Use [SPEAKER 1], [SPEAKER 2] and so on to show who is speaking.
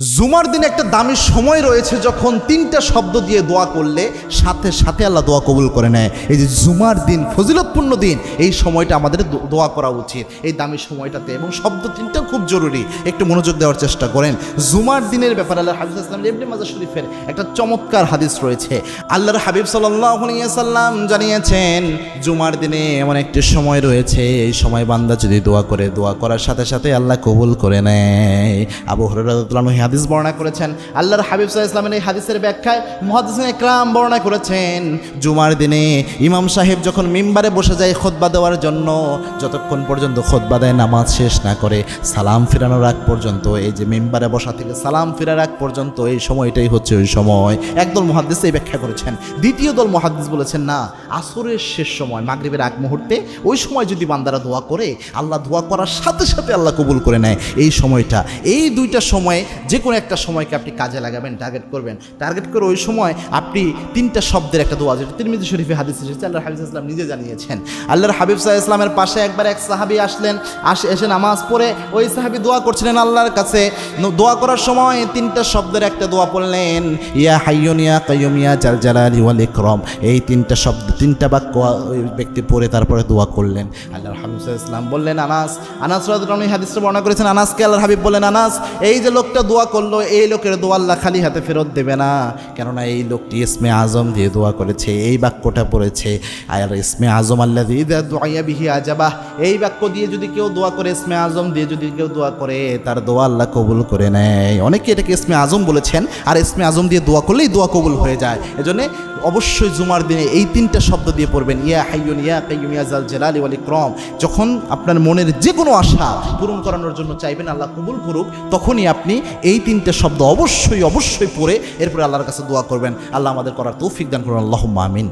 [SPEAKER 1] জুমার দিনে একটা দামি সময় রয়েছে যখন তিনটা শব্দ দিয়ে দোয়া করলে সাথে সাথে আল্লাহ দোয়া কবুল করে নেয়। এই যে জুমার দিন, ফজিলতপূর্ণ দিন, এই সময়টা আমাদের দোয়া করা উচিত। এই দামি সময়টাতে এবং শব্দ তিনটা খুব জরুরি। একটু মনোযোগ দেওয়ার চেষ্টা করেন। জুমার দিনের ব্যাপারে আল্লাহ হাবিব ইসলাম ইবনে মাজা শরীফের একটা চমৎকার হাদিস রয়েছে। আল্লাহর হাবিব সাল্লাম জানিয়েছেন, জুমার দিনে এমন একটি সময় রয়েছে, এই সময় বান্দা যদি দোয়া করে, দোয়া করার সাথে সাথে আল্লাহ কবুল করে নেয়। আবু হরাহ হাদিস বর্ণনা করেছেন। আল্লাহর হাবিব সাল্লাহ ইসলামের এই হাদিসের ব্যাখ্যায় মহাদিসিন একরাম বর্ণনা করেছেন, জুমার দিনে ইমাম সাহেব যখন মিম্বারে বসে যায় খোদবা দেওয়ার জন্য, যতক্ষণ পর্যন্ত খোদবা দেয়, নামাজ শেষ না করে সালাম ফিরানোর আগ পর্যন্ত, এই যে মিম্বারে বসা থেকে সালাম ফিরার আগ পর্যন্ত, এই সময়টাই হচ্ছে ওই সময়। একদল মহাদিস এই ব্যাখ্যা করেছেন। দ্বিতীয় দল মহাদিস বলেছেন, না, আসরের শেষ সময়, মাগরিবের আগ মুহূর্তে, ওই সময় যদি বান্দারা দোয়া করে, আল্লাহ দোয়া করার সাথে সাথে আল্লাহ কবুল করে নেয়। এই সময়টা, এই দুইটা সময়ে যে কোনো একটা সময়কে আপনি কাজে লাগাবেন টার্গেট করবেন। টার্গেট করে ওই সময় আপনি তিনটা শব্দের একটা দোয়া যেটা তিরমিজি শরীফে হাদিস এসেছে, আল্লাহর হাবিব ইসলাম নিজে জানিয়েছেন। আল্লাহর হাবিব সাহা ইসলামের পাশে একবার এক সাহাবি আসলেন, আসে, এসে নামাজ পড়ে ওই সাহাবি দোয়া করছিলেন আল্লাহর কাছে। দোয়া করার সময় তিনটা শব্দের একটা দোয়া পড়লেন, ইয়া হাইয়ন ইয়া কাইয়ুম ইয়া জাল জালালি ওয়াল ইকরাম। এই তিনটা শব্দ, তিনটা বাক্য ওই ব্যক্তি পড়ে তারপরে দোয়া করলেন। আল্লাহর হাবিব সাহা ইসলাম বললেন, আনাস আনাস রাদিয়াল্লাহু হাদিসটা বর্ণনা করেছেন, আনাসকে আল্লাহর হাবিব বললেন, আনাস, এই যে লোকটা দোয়া করল, এই লোকের দোয়া আল্লাহ খালি হাতে ফেরত দেবে না। কেননা এই লোকটি ইসমে আজম দিয়ে দোয়া করেছে, এই বাক্যটা পড়েছে আর ইসমে আজম আল্লাহ দিয়ে দোয়াইয়া বিহি আজাবাহ। এই বাক্য দিয়ে যদি কেউ দোয়া করে ইসমে আজম, দিয়ে যদি কেউ দোয়া করে, তার দোয়া আল্লাহ কবুল করে নেয়। অনেকে এটাকে ইসমে আজম বলেছেন, আর ইসমে আজম দিয়ে দোয়া করলেই দোয়া কবুল হয়ে যায়। এজন্য অবশ্যই জুমার দিনে এই তিনটা শব্দ দিয়ে পড়বেন, ইয়া হাইয়ুন ইয়া কাইয়ুম ইয়া জাল জালালি ওয়াল ইকরাম। যখন আপনার মনের যে কোনো আশা পূরণ করানোর জন্য চাইবেন আল্লাহ কবুল করুক, তখনই আপনি এই তিনটা শব্দ অবশ্যই অবশ্যই পড়ে এরপরে আল্লাহর কাছে দোয়া করবেন। আল্লাহ আমাদের করার তৌফিক দান করুন আল্লাহ আমিন।